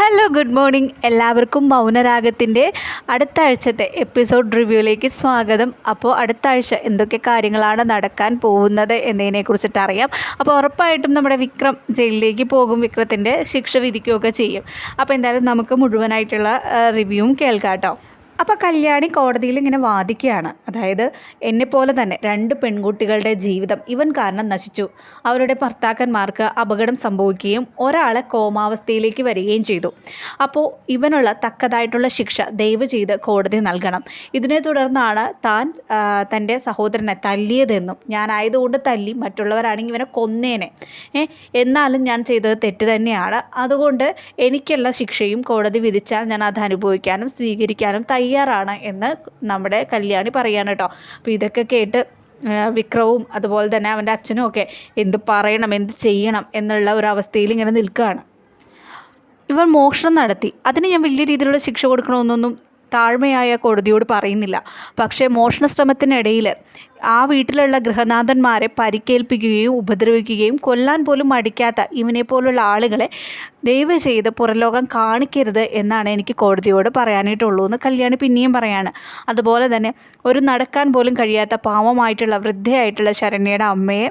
Hello good morning. എല്ലാവർക്കും മൗനരാഗത്തിന്റെ അടുത്ത ആഴ്ചത്തെ എപ്പിസോഡ് റിവ്യൂയിലേക്ക് സ്വാഗതം. അപ്പോൾ അടുത്ത ആഴ്ച എന്തൊക്കെ കാര്യങ്ങളാണ് നടക്കാൻ പോകുന്നത് എന്നതിനെക്കുറിച്ചിട്ട് അറിയാം. അപ്പോൾ ഉറപ്പായിട്ടും നമ്മുടെ വിക്രം ജയിലിലേക്ക് പോകും വിക്രത്തിന്റെ ശിക്ഷ വിധിക്കുകയൊക്കെ ചെയ്യും. അപ്പോൾ എന്തായാലും നമുക്ക് മുഴുവനായിട്ടുള്ള റിവ്യൂവും കേൾക്കാം കേട്ടോ. അപ്പോൾ കല്യാണി കോടതിയിൽ ഇങ്ങനെ വാദിക്കുകയാണ്. അതായത് എന്നെപ്പോലെ തന്നെ രണ്ട് പെൺകുട്ടികളുടെ ജീവിതം ഇവൻ കാരണം നശിച്ചു. അവരുടെ ഭർത്താക്കന്മാർക്ക് അപകടം സംഭവിക്കുകയും ഒരാളെ കോമാവസ്ഥയിലേക്ക് വരികയും ചെയ്തു. അപ്പോൾ ഇവനുള്ള തക്കതായിട്ടുള്ള ശിക്ഷ ദയവ് ചെയ്ത് കോടതി നൽകണം. ഇതിനെ തുടർന്നാണ് താൻ തന്റെ സഹോദരനെ തല്ലിയതെന്നും ഞാനായതുകൊണ്ട് തല്ലി മറ്റുള്ളവരാണെങ്കിൽ ഇവനെ കൊന്നേനെ. എന്നാലും ഞാൻ ചെയ്തത് തെറ്റ് തന്നെയാണ്. അതുകൊണ്ട് എനിക്കുള്ള ശിക്ഷയും കോടതി വിധിച്ചാൽ ഞാൻ അത് അനുഭവിക്കാനും സ്വീകരിക്കാനും തയ്യാറാണ്. എന്ന് നമ്മുടെ കല്യാണി പറയാണ് കേട്ടോ. അപ്പോൾ ഇതൊക്കെ കേട്ട് വിക്രവും അതുപോലെ തന്നെ അവന്റെ അച്ഛനും ഒക്കെ എന്ത് പറയണം എന്ത് ചെയ്യണം എന്നുള്ള ഒരു അവസ്ഥയിൽ ഇങ്ങനെ നിൽക്കുകയാണ്. ഇവൻ മോഷണം നടത്തി. അതിന് ഞാൻ വലിയ രീതിയിലുള്ള ശിക്ഷ കൊടുക്കണമെന്നൊന്നും താഴ്മയായ കോടതിയോട് പറയുന്നില്ല. പക്ഷേ മോഷണ ശ്രമത്തിനിടയിൽ ആ വീട്ടിലുള്ള ഗൃഹനാഥന്മാരെ പരിക്കേൽപ്പിക്കുകയും ഉപദ്രവിക്കുകയും കൊല്ലാൻ പോലും മടിക്കാത്ത ഇവനെ പോലുള്ള ആളുകളെ ദയവ് ചെയ്ത് പുറലോകം കാണിക്കരുത് എന്നാണ് എനിക്ക് കോടതിയോട് പറയാനായിട്ടുള്ളൂ എന്ന് കല്യാണി പിന്നെയും പറയാണ്. അതുപോലെ തന്നെ ഒരു നടക്കാൻ പോലും കഴിയാത്ത പാവമായിട്ടുള്ള വൃദ്ധയായിട്ടുള്ള ശരണ്യയുടെ അമ്മയെ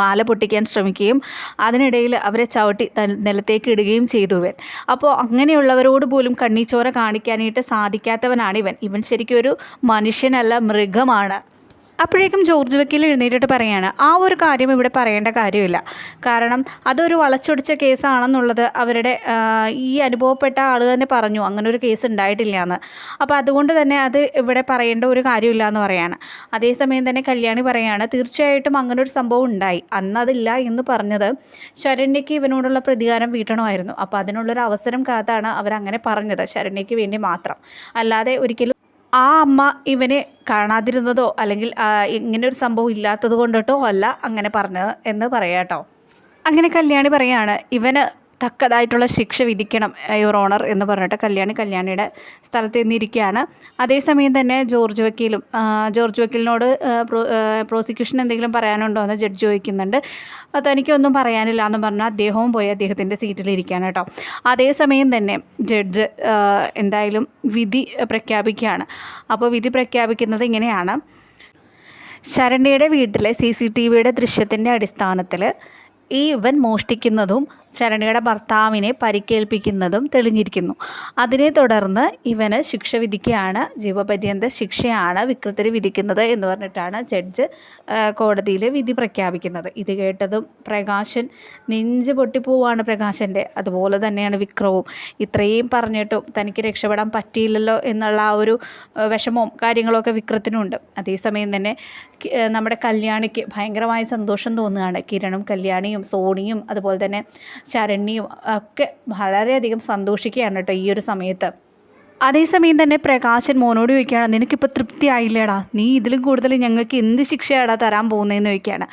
മാല പൊട്ടിക്കാൻ ശ്രമിക്കുകയും അതിനിടയിൽ അവരെ ചവിട്ടി നിലത്തേക്ക് ഇടുകയും ചെയ്തു ഇവൻ. അപ്പോൾ അങ്ങനെയുള്ളവരോട് പോലും കണ്ണീച്ചോര കാണിക്കാനായിട്ട് സാധിക്കാത്തവനാണ് ഇവൻ. ഇവൻ ശരിക്കും ഒരു മനുഷ്യനല്ല മൃഗമാണ്. അപ്പോഴേക്കും ജോർജ് വക്കീൽ എഴുന്നേറ്റിട്ട് പറയാണ് ആ ഒരു കാര്യം ഇവിടെ പറയേണ്ട കാര്യമില്ല. കാരണം അതൊരു വളച്ചൊടിച്ച കേസാണെന്നുള്ളത് അവരുടെ ഈ അനുഭവപ്പെട്ട ആൾ തന്നെ പറഞ്ഞു. അങ്ങനെ ഒരു കേസ് ഉണ്ടായിട്ടില്ല എന്ന് അപ്പോൾ അതുകൊണ്ട് തന്നെ അത് ഇവിടെ പറയേണ്ട ഒരു കാര്യമില്ല എന്ന് പറയാണ്. അതേസമയം തന്നെ കല്യാണി പറയാണ് തീർച്ചയായിട്ടും അങ്ങനെ ഒരു സംഭവം ഉണ്ടായി. അന്ന് അതില്ല എന്ന് പറഞ്ഞത് ശരണ്യയ്ക്ക് ഇവനോടുള്ള പ്രതികാരം വീട്ടണമായിരുന്നു. അപ്പോൾ അതിനുള്ളൊരു അവസരം കാത്താണ് അവരങ്ങനെ പറഞ്ഞത് ശരണ്യയ്ക്ക് വേണ്ടി മാത്രം. അല്ലാതെ ഒരിക്കലും ആ അമ്മ ഇവനെ കാണാതിരുന്നതോ അല്ലെങ്കിൽ ഇങ്ങനെ ഒരു സംഭവം ഇല്ലാത്തത് കൊണ്ടിട്ടോ അല്ല അങ്ങനെ പറഞ്ഞത് എന്ന് പറയാട്ടോ. അങ്ങനെ കല്യാണി പറയാണ് ഇവന് തക്കതായിട്ടുള്ള ശിക്ഷ വിധിക്കണം യുവർ ഓണർ എന്ന് പറഞ്ഞിട്ട് കല്യാണി കല്യാണിയുടെ സ്ഥലത്ത് നിന്നിരിക്കുകയാണ്. അതേസമയം തന്നെ ജോർജ് വക്കീലും ജോർജ് വക്കീലിനോട് പ്രോ പ്രോസിക്യൂഷൻ എന്തെങ്കിലും പറയാനുണ്ടോ എന്ന് ജഡ്ജ് ചോദിക്കുന്നുണ്ട്. തനിക്കൊന്നും പറയാനില്ല എന്ന് പറഞ്ഞാൽ അദ്ദേഹവും പോയി അദ്ദേഹത്തിന്റെ സീറ്റിലിരിക്കുകയാണ് കേട്ടോ. അതേസമയം തന്നെ ജഡ്ജ് എന്തായാലും വിധി പ്രഖ്യാപിക്കുകയാണ്. അപ്പോൾ വിധി പ്രഖ്യാപിക്കുന്നത് ഇങ്ങനെയാണ്. ശരണ്യയുടെ വീട്ടിലെ സി സി ടി വിയുടെ ദൃശ്യത്തിന്റെ അടിസ്ഥാനത്തിൽ ഈ ഇവൻ മോഷ്ടിക്കുന്നതും ശരണ്യയുടെ ഭർത്താവിനെ പരിക്കേൽപ്പിക്കുന്നതും തെളിഞ്ഞിരിക്കുന്നു. അതിനെ തുടർന്ന് ഇവന് ശിക്ഷ വിധിക്കുകയാണ് ജീവപര്യന്ത ശിക്ഷയാണ് വിക്രത്തിന് വിധിക്കുന്നത് എന്ന് പറഞ്ഞിട്ടാണ് ജഡ്ജ് കോടതിയിൽ വിധി പ്രഖ്യാപിക്കുന്നത്. ഇത് കേട്ടതും പ്രകാശൻ നെഞ്ച് പൊട്ടിപ്പോവാണ് പ്രകാശന്റെ. അതുപോലെ തന്നെയാണ് വിക്രവും. ഇത്രയും പറഞ്ഞിട്ടും തനിക്ക് രക്ഷപ്പെടാൻ പറ്റിയില്ലല്ലോ എന്നുള്ള ആ ഒരു വിഷമവും കാര്യങ്ങളൊക്കെ വിക്രത്തിനുണ്ട്. അതേസമയം തന്നെ നമ്മുടെ കല്യാണിക്ക് ഭയങ്കരമായ സന്തോഷം തോന്നുകയാണ്. കിരണും കല്യാണിയും സോണിയും അതുപോലെ തന്നെ ശരണ്യയും ഒക്കെ വളരെയധികം സന്തോഷിക്കുകയാണ് കേട്ടോ ഈ ഒരു സമയത്ത്. അതേസമയം തന്നെ പ്രകാശൻ മോനോട് ചോദിക്കുകയാണ് നിനക്കിപ്പോൾ തൃപ്തിയായില്ലേടാ? നീ ഇതിലും കൂടുതൽ ഞങ്ങൾക്ക് എന്ത് ശിക്ഷയാടാ തരാൻ പോകുന്നതെന്ന് ചോദിക്കുകയാണ്.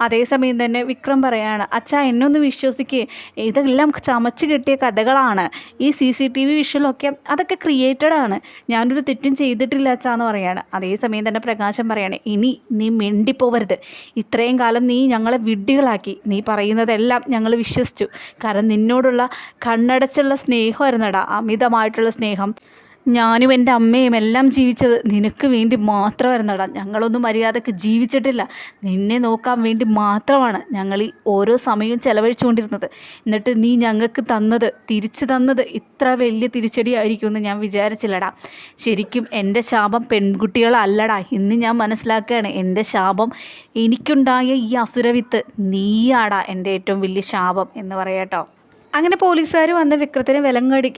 അതേസമയം തന്നെ വിക്രം പറയാണ് അച്ഛാ എന്നെ ഒന്ന് വിശ്വസിക്കേ. ഇതെല്ലാം ചമച്ച് കിട്ടിയ കഥകളാണ്. ഈ സി സി ടി വി വിഷ്വലൊക്കെ അതൊക്കെ ക്രിയേറ്റഡ് ആണ്. ഞാനൊരു തെറ്റും ചെയ്തിട്ടില്ല അച്ഛാ എന്ന് പറയാണ്. അതേസമയം തന്നെ പ്രകാശൻ പറയാണ് ഇനി നീ മിണ്ടിപ്പോവരുത്. ഇത്രയും കാലം നീ ഞങ്ങളെ വിഡ്ഢികളാക്കി. നീ പറയുന്നതെല്ലാം ഞങ്ങൾ വിശ്വസിച്ചു. കാരണം നിന്നോടുള്ള കണ്ണടച്ചുള്ള സ്നേഹമായിരുന്നടാ അമിതമായിട്ടുള്ള സ്നേഹം. ഞാനും എന്റെ അമ്മയും എല്ലാം ജീവിച്ചത് നിനക്ക് വേണ്ടി മാത്രമായിരുന്നടാ. ഞങ്ങളൊന്നും മര്യാദയ്ക്ക് ജീവിച്ചിട്ടില്ല. നിന്നെ നോക്കാൻ വേണ്ടി മാത്രമാണ് ഞങ്ങൾ ഈ ഓരോ സമയവും ചെലവഴിച്ചുകൊണ്ടിരുന്നത്. എന്നിട്ട് നീ ഞങ്ങൾക്ക് തന്നത് തിരിച്ചു തന്നത് ഇത്ര വലിയ തിരിച്ചടിയായിരിക്കുമെന്ന് ഞാൻ വിചാരിച്ചില്ലടാ. ശരിക്കും എന്റെ ശാപം പെൺകുട്ടികളല്ലടാ. ഇന്ന് ഞാൻ മനസ്സിലാക്കുകയാണ് എന്റെ ശാപം എനിക്കുണ്ടായ ഈ അസുരവിത്ത് നീയാടാ എന്റെ ഏറ്റവും വലിയ ശാപം എന്ന് പറയാട്ടോ അങ്ങനെ പോലീസുകാർ വന്ന് വിക്രത്തിന് വിലങ്ങടി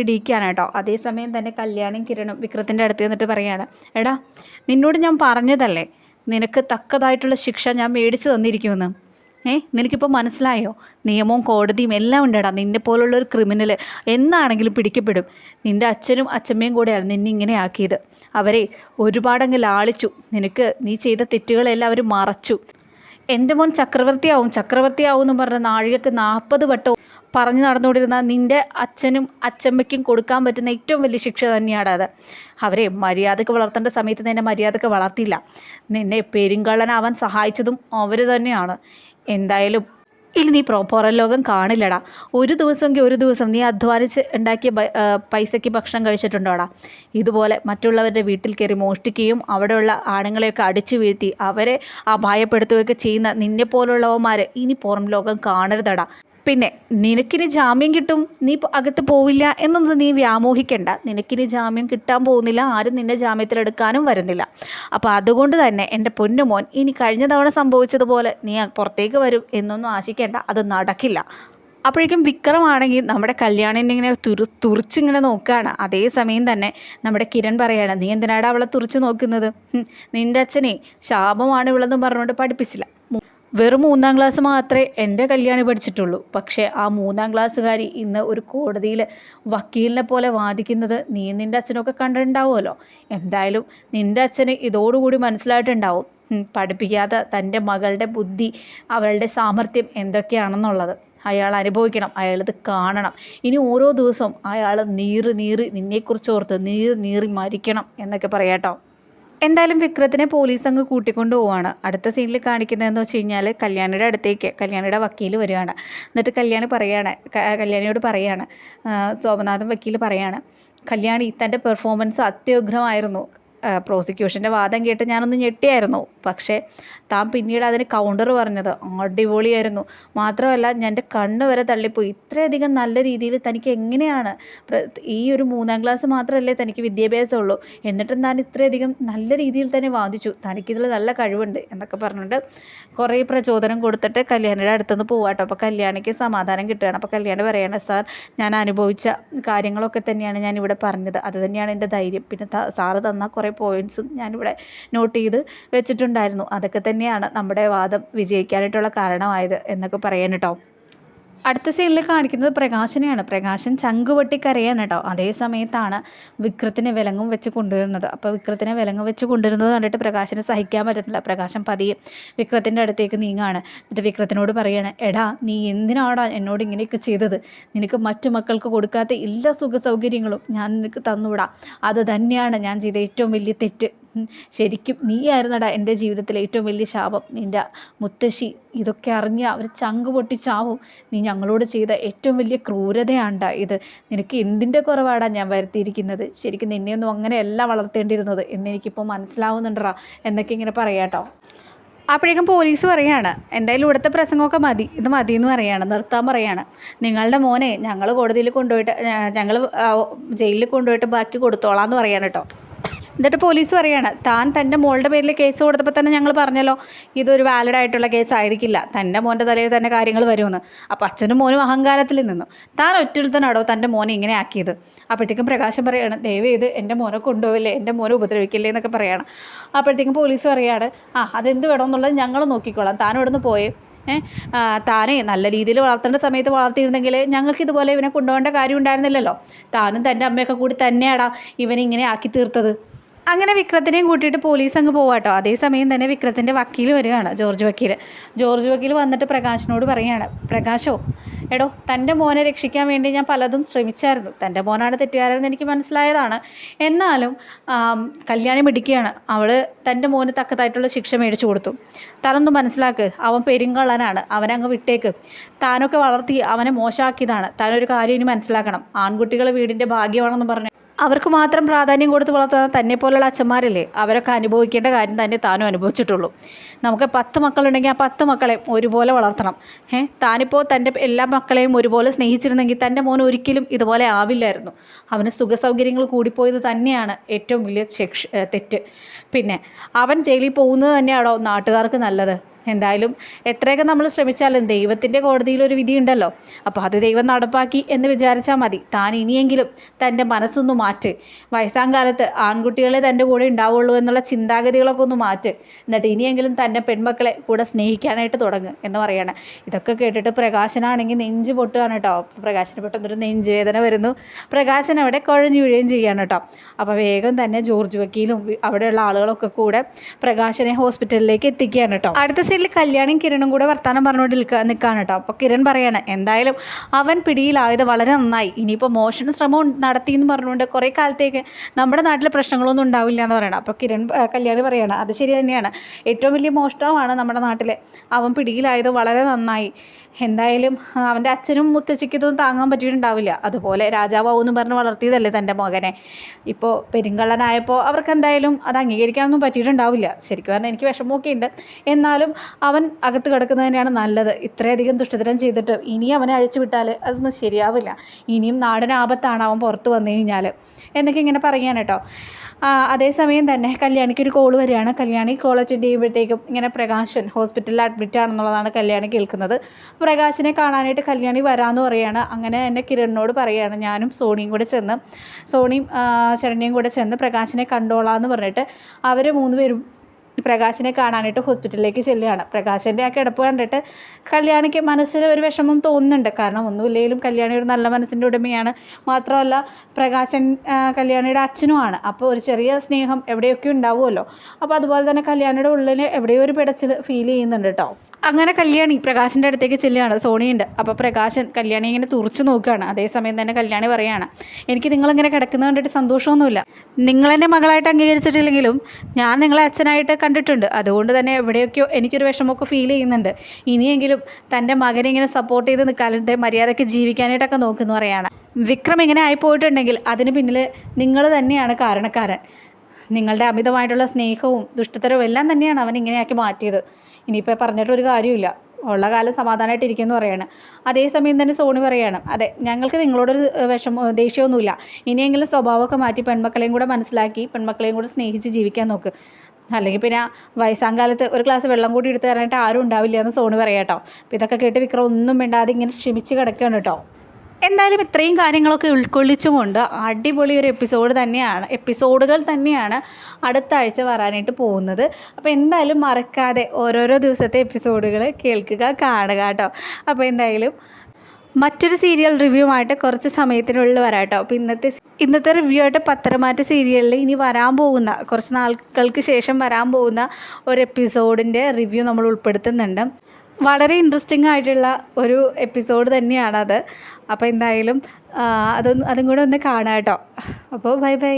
ഇടിയിക്കുകയാണ് കേട്ടോ. അതേസമയം തന്നെ കല്യാണി കിരണും വിക്രത്തിന്റെ അടുത്ത് നിന്നിട്ട് പറയാണ് എടാ നിന്നോട് ഞാൻ പറഞ്ഞതല്ലേ? നിനക്ക് തക്കതായിട്ടുള്ള ശിക്ഷ ഞാൻ മേടിച്ചു തന്നിരിക്കുമെന്ന്. ഏ നിനക്കിപ്പോൾ മനസ്സിലായോ? നിയമവും കോടതിയും എല്ലാം ഉണ്ടടാ. നിന്നെ പോലുള്ള ഒരു ക്രിമിനൽ എന്നാണെങ്കിലും പിടിക്കപ്പെടും. നിന്റെ അച്ഛനും അച്ഛമ്മയും കൂടെയാണ് നിന്നെ ഇങ്ങനെ ആക്കിയത്. അവരെ ഒരുപാടങ്ങ് ലാളിച്ചു. നിനക്ക് നീ ചെയ്ത തെറ്റുകളെല്ലാം അവർ മറച്ചു. എന്റെ മോൻ ചക്രവർത്തിയാവും ചക്രവർത്തിയാവും എന്ന് പറഞ്ഞ നാഴികക്ക് നാൽപ്പത് വട്ടവും പറഞ്ഞു നടന്നുകൊണ്ടിരുന്ന നിന്റെ അച്ഛനും അച്ഛമ്മയ്ക്കും കൊടുക്കാൻ പറ്റുന്ന ഏറ്റവും വലിയ ശിക്ഷ തന്നെയാണ് അത്. അവരെ മര്യാദയ്ക്ക് വളർത്തേണ്ട സമയത്ത് നിന്നെ മര്യാദയ്ക്ക് വളർത്തിയില്ല നിന്നെ പെരുങ്കള്ളനാവാൻ സഹായിച്ചതും അവർ തന്നെയാണ്. എന്തായാലും ഇനി നീ പ്രോപ്പോറൽ പുറം ലോകം കാണില്ലടാ. ഒരു ദിവസമെങ്കിൽ ഒരു ദിവസം നീ അധ്വാനിച്ച് ഉണ്ടാക്കിയ പൈസയ്ക്ക് ഭക്ഷണം കഴിച്ചിട്ടുണ്ടോടാ. ഇതുപോലെ മറ്റുള്ളവരുടെ വീട്ടിൽ കയറി മോഷ്ടിക്കുകയും അവിടെയുള്ള ആണുങ്ങളെയൊക്കെ അടിച്ചു വീഴ്ത്തി അവരെ അപായപ്പെടുത്തുകയൊക്കെ ചെയ്യുന്ന നിന്നെ പോലുള്ളവന്മാരെ ഇനി പുറം ലോകം കാണരുതടാ. പിന്നെ നിനക്കിനി ജാമ്യം കിട്ടും നീ അകത്ത് പോവില്ല എന്നൊന്നും നീ വ്യാമോഹിക്കണ്ട. നിനക്കിനി ജാമ്യം കിട്ടാൻ പോകുന്നില്ല ആരും നിന്നെ ജാമ്യത്തിലെടുക്കാനും വരുന്നില്ല. അപ്പോൾ അതുകൊണ്ട് തന്നെ എന്റെ പൊന്നുമോൻ ഇനി കഴിഞ്ഞ തവണ സംഭവിച്ചതുപോലെ നീ പുറത്തേക്ക് വരും എന്നൊന്നും ആശിക്കേണ്ട. അത് നടക്കില്ല. അപ്പോഴേക്കും വിക്രമാണെങ്കിൽ നമ്മുടെ കല്യാണിനെ ഇങ്ങനെ തുറു തുറിച്ചിങ്ങനെ നോക്കുകയാണ്. അതേസമയം തന്നെ നമ്മുടെ കിരൺ പറയാണ് നീ എന്തിനാടാ അവളെ തുറിച്ച് നോക്കുന്നത്? നിന്റെ അച്ഛനെ ശാപമാണ് ഇവളെന്നും പറഞ്ഞുകൊണ്ട് പഠിപ്പിച്ചില്ല. വെറും മൂന്നാം ക്ലാസ് മാത്രമേ എന്റെ കല്യാണി പഠിച്ചിട്ടുള്ളൂ. പക്ഷേ ആ മൂന്നാം ക്ലാസ്സുകാരി ഇന്ന് ഒരു കോടതിയിൽ വക്കീലിനെ പോലെ വാദിക്കുന്നത് നീ നിന്റെ അച്ഛനൊക്കെ കണ്ടിട്ടുണ്ടാവുമല്ലോ. എന്തായാലും നിന്റെ അച്ഛന് ഇതോടുകൂടി മനസ്സിലായിട്ടുണ്ടാവും പഠിപ്പിക്കാത്ത തന്റെ മകളുടെ ബുദ്ധി അവളുടെ സാമർഥ്യം എന്തൊക്കെയാണെന്നുള്ളത്. അയാൾ അനുഭവിക്കണം അയാളിത് കാണണം. ഇനി ഓരോ ദിവസവും അയാൾ നീറി നീറി നിന്നെക്കുറിച്ച് ഓർത്ത് നീറി നീറി മരിക്കണം എന്നൊക്കെ പറയാട്ടോ. എന്തായാലും വിക്രത്തിനെ പോലീസ് അങ്ങ് കൂട്ടിക്കൊണ്ട് പോവാണ്. അടുത്ത സീനിൽ കാണിക്കുന്നതെന്ന് വെച്ച് കഴിഞ്ഞാൽ കല്യാണിയുടെ അടുത്തേക്ക് കല്യാണിയുടെ വക്കീൽ വരികയാണ്. എന്നിട്ട് കല്യാണി പറയാണ് കല്യാണിയോട് പറയാണ് സോമനാഥൻ വക്കീൽ പറയാണ് കല്യാണി തന്റെ പെർഫോമൻസ് അത്യുഗ്രമായിരുന്നു. പ്രോസിക്യൂഷന്റെ വാദം കേട്ട് ഞാനൊന്ന് ഞെട്ടിയായിരുന്നു. പക്ഷേ താൻ പിന്നീട് അതിന് കൗണ്ടർ പറഞ്ഞത് അടിപൊളിയായിരുന്നു. മാത്രമല്ല എന്റെ കണ്ണ് വരെ തള്ളിപ്പോയി. ഇത്രയധികം നല്ല രീതിയിൽ തനിക്ക് എങ്ങനെയാണ് ഈ ഒരു മൂന്നാം ക്ലാസ് മാത്രമല്ലേ തനിക്ക് വിദ്യാഭ്യാസമുള്ളൂ. എന്നിട്ടും താൻ ഇത്രയധികം നല്ല രീതിയിൽ തന്നെ വാദിച്ചു. തനിക്കിതിൽ നല്ല കഴിവുണ്ട് എന്നൊക്കെ പറഞ്ഞുകൊണ്ട് കുറേ പ്രചോദനം കൊടുത്തിട്ട് കല്യാണിയുടെ അടുത്തുനിന്ന് പോവാട്ടോ. അപ്പോൾ കല്യാണിക്ക് സമാധാനം കിട്ടുകയാണ്. അപ്പോൾ കല്യാണി പറയാണ് സാർ ഞാൻ അനുഭവിച്ച കാര്യങ്ങളൊക്കെ തന്നെയാണ് ഞാൻ ഇവിടെ പറഞ്ഞത്. അത് തന്നെയാണ് എന്റെ ധൈര്യം. പിന്നെ സാറ് തന്ന കുറേ പോയിന്റ്സും ഞാനിവിടെ നോട്ട് ചെയ്ത് വെച്ചിട്ടുണ്ടായിരുന്നു അതൊക്കെ തന്നെയാണ് നമ്മുടെ വാദം വിജയിക്കാനായിട്ടുള്ള കാരണമായത് എന്നൊക്കെ പറയാൻ കേട്ടോ അടുത്ത സീനിൽ കാണിക്കുന്നത് പ്രകാശനെയാണ്. പ്രകാശൻ ചങ്കുപൊട്ടി കരയാണ് കേട്ടോ അതേ സമയത്താണ് വിക്രത്തിനെ വിലങ്ങും വെച്ച് കൊണ്ടുവരുന്നത്. അപ്പോൾ വിക്രത്തിനെ വിലങ്ങും വെച്ച് കൊണ്ടുവരുന്നത് കണ്ടിട്ട് പ്രകാശനെ സഹിക്കാൻ പറ്റുന്നില്ല പ്രകാശൻ പതിയെ വിക്രത്തിന്റെ അടുത്തേക്ക് നീങ്ങാണ്. എന്നിട്ട് വിക്രത്തിനോട് പറയാണ് എടാ നീ എന്തിനാടാ എന്നോട് ഇങ്ങനെയൊക്കെ ചെയ്തത്? നിനക്ക് മറ്റു മക്കൾക്ക് കൊടുക്കാത്ത എല്ലാ സുഖ സൗകര്യങ്ങളും ഞാൻ നിനക്ക് തന്നുവിടാം. അത് തന്നെയാണ് ഞാൻ ചെയ്ത ഏറ്റവും വലിയ തെറ്റ്. ശരിക്കും നീയായിരുന്നടാ എന്റെ ജീവിതത്തിലെ ഏറ്റവും വലിയ ശാപം. നിന്റെ മുത്തശ്ശി ഇതൊക്കെ അറിഞ്ഞ് അവർ ചങ്ക് പൊട്ടിച്ചാവും നീ ഞങ്ങളോട് ചെയ്ത ഏറ്റവും വലിയ ക്രൂരതയാണ്ടാ ഇത്. നിനക്ക് എന്തിന്റെ കുറവാടാ ഞാൻ വരുത്തിയിരിക്കുന്നത്? ശരിക്കും നിന്നെയൊന്നും അങ്ങനെയല്ല വളർത്തേണ്ടിയിരുന്നത് എന്നെനിക്കിപ്പോൾ മനസ്സിലാവുന്നുണ്ടടാ എന്നൊക്കെ ഇങ്ങനെ പറയാട്ടോ അപ്പോഴേക്കും പോലീസ് പറയാണ് എന്തായാലും ഇവിടുത്തെ പ്രസംഗമൊക്കെ മതി. ഇത് മതി എന്ന് പറയാണ് നിർത്താൻ പറയാണ്. നിങ്ങളുടെ മോനെ ഞങ്ങൾ കോടതിയിൽ കൊണ്ടുപോയിട്ട് ഞങ്ങൾ ജയിലിൽ കൊണ്ടുപോയിട്ട് ബാക്കി കൊടുത്തോളാം എന്ന് പറയാണ് കേട്ടോ. എന്നിട്ട് പോലീസ് പറയാണ് താൻ തന്റെ മോളുടെ പേരിൽ കേസ് കൊടുത്തപ്പോൾ തന്നെ ഞങ്ങൾ പറഞ്ഞല്ലോ ഇതൊരു വാലിഡ് ആയിട്ടുള്ള കേസ് ആയിരിക്കില്ല. തന്റെ മോന്റെ തലയിൽ തന്നെ കാര്യങ്ങൾ വരുമെന്ന്. അപ്പോൾ അച്ഛനും മോനും അഹങ്കാരത്തിൽ നിന്നു. താൻ ഒറ്റൊരുത്തനാടോ തന്റെ മോനെ ഇങ്ങനെ ആക്കിയത്? അപ്പോഴത്തേക്കും പ്രകാശം പറയാണ് ദയവ് ഇത് എന്റെ മോനെ കൊണ്ടുപോവില്ലേ? എന്റെ മോനെ ഉപദ്രവിക്കില്ലേ? എന്നൊക്കെ പറയാണ്. അപ്പോഴത്തേക്കും പോലീസ് പറയാണ് ആ അതെന്ത് വേണമെന്നുള്ളത് ഞങ്ങൾ നോക്കിക്കോളാം. താൻ ഇവിടെ നിന്ന് പോയേ താനെ നല്ല രീതിയിൽ വളർത്തേണ്ട സമയത്ത് വളർത്തിയിരുന്നെങ്കിൽ ഞങ്ങൾക്ക് ഇതുപോലെ ഇവനെ കൊണ്ടുപോകേണ്ട കാര്യം ഉണ്ടായിരുന്നില്ലല്ലോ. താനും തന്റെ അമ്മയൊക്കെ കൂടി തന്നെയാടാ ഇവനെ ഇങ്ങനെ ആക്കി തീർത്തത്. അങ്ങനെ വിക്രത്തിനെയും കൂട്ടിയിട്ട് പോലീസ് അങ്ങ് പോവാട്ടോ അതേസമയം തന്നെ വിക്രത്തിന്റെ വക്കീൽ വരികയാണ് ജോർജ് വക്കീൽ ജോർജ് വക്കീൽ വന്നിട്ട് പ്രകാശിനോട് പറയുകയാണ് പ്രകാശോ എടോ തന്റെ മോനെ രക്ഷിക്കാൻ വേണ്ടി ഞാൻ പലതും ശ്രമിച്ചായിരുന്നു. തന്റെ മോനാണ് തെറ്റുകാരെന്ന് എനിക്ക് മനസ്സിലായതാണ്. എന്നാലും കല്യാണം മിടിക്കുകയാണ് അവൾ തന്റെ മോന് തക്കതായിട്ടുള്ള ശിക്ഷ മേടിച്ചു കൊടുത്തു. താനൊന്ന് മനസ്സിലാക്ക് അവൻ പെരുങ്കള്ളനാണ്. അവനെ അങ്ങ് വിട്ടേക്ക്. താനൊക്കെ വളർത്തി അവനെ മോശമാക്കിയതാണ് താനൊരു കാര്യം ഇനി മനസ്സിലാക്കണം. ആൺകുട്ടികൾ വീടിന്റെ ഭാഗ്യമാണെന്ന് പറഞ്ഞു അവർക്ക് മാത്രം പ്രാധാന്യം കൊടുത്ത് വളർത്തുന്ന തന്നെ പോലുള്ള അച്ഛന്മാരല്ലേ? അവരൊക്കെ അനുഭവിക്കേണ്ട കാര്യം തന്നെ താനും അനുഭവിച്ചിട്ടുള്ളൂ. നമുക്ക് പത്ത് മക്കളുണ്ടെങ്കിൽ ആ പത്ത് മക്കളെയും ഒരുപോലെ വളർത്തണം. ഏ? താനിപ്പോൾ തന്റെ എല്ലാ മക്കളെയും ഒരുപോലെ സ്നേഹിച്ചിരുന്നെങ്കിൽ തന്റെ മോൻ ഒരിക്കലും ഇതുപോലെ ആവില്ലായിരുന്നു. അവന് സുഖസൗകര്യങ്ങൾ കൂടിപ്പോയത് തന്നെയാണ് ഏറ്റവും വലിയ തെറ്റ്. പിന്നെ അവൻ ജയിലിൽ പോകുന്നത് തന്നെയാണോ നാട്ടുകാർക്ക് നല്ലത്? എന്തായാലും എത്രയൊക്കെ നമ്മൾ ശ്രമിച്ചാലും ദൈവത്തിന്റെ കോടതിയിൽ ഒരു വിധിയുണ്ടല്ലോ. അപ്പോൾ അത് ദൈവം നടപ്പാക്കി എന്ന് വിചാരിച്ചാൽ മതി. താൻ ഇനിയെങ്കിലും തന്റെ മനസ്സൊന്ന് മാറ്റ്. വയസ്സാം കാലത്ത് ആൺകുട്ടികളെ തന്റെ കൂടെ ഉണ്ടാവുള്ളൂ എന്നുള്ള ചിന്താഗതികളൊക്കെ ഒന്ന് മാറ്റ്. എന്നിട്ട് ഇനിയെങ്കിലും തന്റെ പെൺമക്കളെ കൂടെ സ്നേഹിക്കാനായിട്ട് തുടങ്ങും എന്ന് പറയണം. ഇതൊക്കെ കേട്ടിട്ട് പ്രകാശനാണെങ്കിൽ നെഞ്ച് പൊട്ടുകയാണ് കേട്ടോ. പ്രകാശന് പെട്ടെന്നൊരു നെഞ്ച് വേദന വരുന്നു. പ്രകാശൻ അവിടെ കുഴഞ്ഞു വീഴുകയും ചെയ്യാണ് കേട്ടോ. അപ്പോൾ വേഗം തന്നെ ജോർജ് വക്കീലും അവിടെയുള്ള ആളുകളൊക്കെ കൂടെ പ്രകാശനെ ഹോസ്പിറ്റലിലേക്ക് എത്തിക്കുകയാണ് കേട്ടോ. അടുത്ത സൈഡിൽ കല്യാണും കിരണും കൂടെ വർത്തമാനം പറഞ്ഞുകൊണ്ട് നിൽക്കുക നിൽക്കുകയാണ് കേട്ടോ അപ്പോൾ കിരൺ പറയാണ് എന്തായാലും അവൻ പിടിയിലായത് വളരെ നന്നായി. ഇനിയിപ്പോൾ മോഷണ ശ്രമം നടത്തി എന്ന് പറഞ്ഞുകൊണ്ട് കുറേ കാലത്തേക്ക് നമ്മുടെ നാട്ടിലെ പ്രശ്നങ്ങളൊന്നും ഉണ്ടാവില്ല എന്ന് പറയണം. അപ്പോൾ കിരൺ കല്യാണി പറയാണ് അത് ശരി തന്നെയാണ്. ഏറ്റവും വലിയ മോഷ്ടമാണ് നമ്മുടെ നാട്ടിലെ. അവൻ പിടിയിലായത് വളരെ നന്നായി. എന്തായാലും അവന്റെ അച്ഛനും മുത്തശ്ശിക്കും ഇതൊന്നും താങ്ങാൻ പറ്റിയിട്ടുണ്ടാവില്ല. അതുപോലെ രാജാവാവും എന്ന് പറഞ്ഞ് വളർത്തിയതല്ലേ തന്റെ മകനെ. ഇപ്പോൾ പെരുങ്കള്ളനായപ്പോൾ അവർക്ക് എന്തായാലും അത് അംഗീകരിക്കാനൊന്നും പറ്റിയിട്ടുണ്ടാവില്ല. ശരിക്കും പറഞ്ഞാൽ എനിക്ക് വിഷമമൊക്കെ ഉണ്ട് എന്നാലും അവൻ അകത്ത് കിടക്കുന്നത് തന്നെയാണ് നല്ലത്. ഇത്രയധികം ദുഷ്ടതരം ചെയ്തിട്ട് ഇനി അവനെ അഴിച്ചു വിട്ടാൽ അതൊന്നും ശരിയാവില്ല. ഇനിയും നാടനാപത്താണ് അവൻ പുറത്ത് വന്നു കഴിഞ്ഞാൽ എന്നൊക്കെ ഇങ്ങനെ പറയാൻ കേട്ടോ. അതേസമയം തന്നെ കല്യാണിക്ക് ഒരു കോൾ വരികയാണ്. കല്യാണി കോൾ അറ്റൻഡ് ചെയ്യുമ്പോഴത്തേക്കും ഇങ്ങനെ പ്രകാശൻ ഹോസ്പിറ്റലിൽ അഡ്മിറ്റ് ആണെന്നുള്ളതാണ് കല്യാണി കേൾക്കുന്നത്. പ്രകാശിനെ കാണാനായിട്ട് കല്യാണി വരാമെന്ന് പറയുകയാണ്. അങ്ങനെ എന്നെ കിരണിനോട് പറയുകയാണ്. ഞാനും സോണിയും കൂടെ ചെന്ന് സോണിയും ശരണ്യയും കൂടെ ചെന്ന് പ്രകാശിനെ കണ്ടോളാം എന്ന് പറഞ്ഞിട്ട് അവർ മൂന്നുപേരും പ്രകാശിനെ കാണാനായിട്ട് ഹോസ്പിറ്റലിലേക്ക് ചെല്ലുകയാണ്. പ്രകാശിന്റെ ആ കിടപ്പ് കണ്ടിട്ട് കല്യാണിക്ക് മനസ്സിൽ ഒരു വിഷമം തോന്നുന്നുണ്ട്. കാരണം ഒന്നുമില്ലെങ്കിലും കല്യാണി ഒരു നല്ല മനസ്സിന്റെ ഉടമയാണ്. മാത്രമല്ല പ്രകാശൻ കല്യാണിയുടെ അച്ഛനുമാണ്. അപ്പോൾ ഒരു ചെറിയ സ്നേഹം എവിടെയൊക്കെ ഉണ്ടാവുമല്ലോ. അപ്പോൾ അതുപോലെ തന്നെ കല്യാണിയുടെ ഉള്ളിൽ എവിടെയോ ഒരു പിടച്ചിൽ ഫീൽ ചെയ്യുന്നുണ്ട് കേട്ടോ അങ്ങനെ കല്യാണി പ്രകാശിന്റെ അടുത്തേക്ക് ചെല്ലുകയാണ്. സോണിയുണ്ട്. അപ്പോൾ പ്രകാശൻ കല്യാണി ഇങ്ങനെ തുറച്ചു നോക്കുകയാണ്. അതേസമയം തന്നെ കല്യാണി പറയുകയാണ് എനിക്ക് നിങ്ങളിങ്ങനെ കിടക്കുന്നത് കണ്ടിട്ട് സന്തോഷമൊന്നുമില്ല. നിങ്ങളെന്നെ മകളായിട്ട് അംഗീകരിച്ചിട്ടില്ലെങ്കിലും ഞാൻ നിങ്ങളെ അച്ഛനായിട്ട് കണ്ടിട്ടുണ്ട്. അതുകൊണ്ട് തന്നെ എവിടെയൊക്കെയോ എനിക്കൊരു വിഷമമൊക്കെ ഫീൽ ചെയ്യുന്നുണ്ട്. ഇനിയെങ്കിലും തന്റെ മകനെ ഇങ്ങനെ സപ്പോർട്ട് ചെയ്ത് നിൽക്കാതെ മര്യാദയ്ക്ക് ജീവിക്കാനായിട്ടൊക്കെ നോക്കുന്നു പറയാണ്. വിക്രം ഇങ്ങനെ ആയിപ്പോയിട്ടുണ്ടെങ്കിൽ അതിന് പിന്നിൽ നിങ്ങൾ തന്നെയാണ് കാരണക്കാരൻ. നിങ്ങളുടെ അമിതമായിട്ടുള്ള സ്നേഹവും ദുഷ്ടത്തരവും എല്ലാം തന്നെയാണ് അവൻ ഇങ്ങനെയാക്കി മാറ്റിയത്. ഇനിയിപ്പോൾ പറഞ്ഞിട്ടൊരു കാര്യമില്ല. ഉള്ള കാലം സമാധാനമായിട്ട് ഇരിക്കുമെന്ന് പറയാണ് അതേസമയം തന്നെ സോണി പറയാണ് അതെ ഞങ്ങൾക്ക് നിങ്ങളോടൊരു വിഷമ ദേഷ്യമൊന്നുമില്ല. ഇനിയെങ്കിലും സ്വഭാവമൊക്കെ മാറ്റി പെൺമക്കളെയും കൂടെ മനസ്സിലാക്കി പെൺമക്കളെയും കൂടെ സ്നേഹിച്ച് ജീവിക്കാൻ നോക്ക്. അല്ലെങ്കിൽ പിന്നെ വയസ്സാം കാലത്ത് ഒരു ഗ്ലാസ് വെള്ളം കൂടി എടുത്ത് തരാനായിട്ട് ആരും ഉണ്ടാവില്ല എന്ന് സോണി പറയാം കേട്ടോ ഇതൊക്കെ കേട്ട് വിക്രം ഒന്നും വേണ്ടാതെ ഇങ്ങനെ ക്ഷമിച്ച് കിടക്കുകയാണ് കേട്ടോ. എന്തായാലും ഇത്രയും കാര്യങ്ങളൊക്കെ ഉൾക്കൊള്ളിച്ചുകൊണ്ട് അടിപൊളി ഒരു എപ്പിസോഡ് തന്നെയാണ് എപ്പിസോഡുകൾ തന്നെയാണ് അടുത്ത ആഴ്ച വരാനായിട്ട് പോകുന്നത്. അപ്പോൾ എന്തായാലും മറക്കാതെ ഓരോരോ ദിവസത്തെ എപ്പിസോഡുകൾ കേൾക്കുക കാണുക കേട്ടോ. അപ്പോൾ എന്തായാലും മറ്റൊരു സീരിയൽ റിവ്യൂ ആയിട്ട് കുറച്ച് സമയത്തിനുള്ളിൽ വരാം കേട്ടോ. അപ്പോൾ ഇന്നത്തെ ഇന്നത്തെ റിവ്യൂ ആയിട്ട് പത്തരമാറ്റ സീരിയലിൽ ഇനി വരാൻ പോകുന്ന കുറച്ച് നാളുകൾക്ക് ശേഷം വരാൻ പോകുന്ന ഒരു എപ്പിസോഡിന്റെ റിവ്യൂ നമ്മൾ ഉൾപ്പെടുത്തുന്നുണ്ട്. വളരെ ഇൻട്രസ്റ്റിംഗ് ആയിട്ടുള്ള ഒരു എപ്പിസോഡ് തന്നെയാണത്. അപ്പോൾ എന്തായാലും അതൊന്ന് അതും കൂടെ ഒന്ന് കാണാം കേട്ടോ. അപ്പോൾ ബൈ ബൈ.